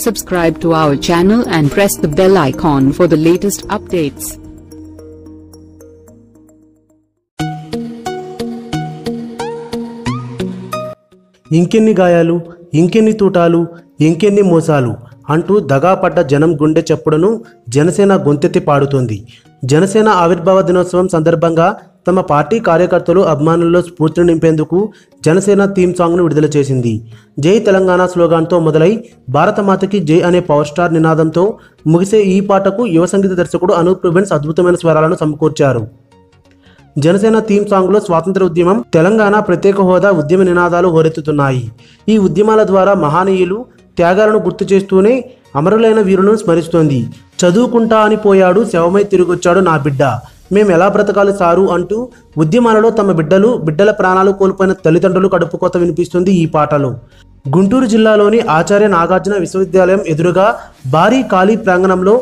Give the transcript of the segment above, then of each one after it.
Subscribe to our channel and press the bell icon for the latest updates. ఇంకెన్ని గాయాలు ఇంకెన్ని తూటాలు ఇంకెన్ని మోసాలు అంటూ దగాపడ్డ జనం గుండె చప్పుడను జనసేన గొంతెత్తి పాడుతోంది జనసేన ఆవిర్భావ దినోత్సవం సందర్భంగా తమ పార్టీ కార్యకర్తలు అభిమానుల్లో స్ఫూర్తిని నింపేందుకు జనసేన థీమ్ సాంగ్ను విడుదల చేసింది. జై తెలంగాణ స్లోగాన్తో మొదలై భారతమాతకి జై అనే పవర్ స్టార్ నినాదంతో ముగిసే ఈ పాటకు యువ సంగీత దర్శకుడు అనూప్ రుబెన్స్ అద్భుతమైన స్వరాలను సమకూర్చారు. జనసేన థీమ్ సాంగ్లో స్వాతంత్ర ఉద్యమం తెలంగాణ ప్రత్యేక హోదా ఉద్యమ నినాదాలు హోరెత్తుతున్నాయి. ఈ ఉద్యమాల ద్వారా మహానీయులు త్యాగాలను గుర్తు చేస్తూనే అమరులైన వీరులను స్మరిస్తోంది. చదువుకుంటా అని పోయాడు శవమై తిరిగొచ్చాడు నా బిడ్డ. మేము ఎలా బ్రతకాలి సారు అంటూ ఉద్యమాలలో తమ బిడ్డలు బిడ్డల ప్రాణాలు కోల్పోయిన తల్లిదండ్రులు కడుపుకోత వినిపిస్తుంది ఈ పాటలో. గుంటూరు జిల్లాలోని ఆచార్య నాగార్జున విశ్వవిద్యాలయం ఎదురుగా భారీ ఖాళీ ప్రాంగణంలో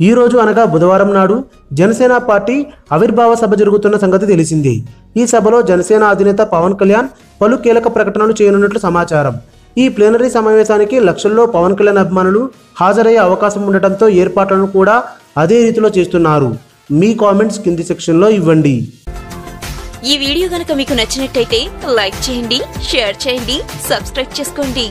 ఈ రోజు అనగా బుధవారం నాడు జనసేన పార్టీ ఆవిర్భావ సభ జరుగుతున్న సంగతి తెలిసిందే. ఈ సభలో జనసేన అధినేత పవన్ కళ్యాణ్ పలు కీలక ప్రకటనలు చేయనున్నట్లు సమాచారం. ఈ ప్లేనరీ సమావేశానికి లక్షల్లో పవన్ కళ్యాణ్ అభిమానులు హాజరయ్యే అవకాశం ఉండటంతో ఏర్పాట్లను కూడా అదే రీతిలో చేస్తున్నారు. మీ కామెంట్స్ కింది సెక్షన్లో ఇవ్వండి. ఈ వీడియో గనక మీకు నచ్చినట్టయితే లైక్ చేయండి షేర్ చేయండి సబ్స్క్రైబ్ చేసుకోండి.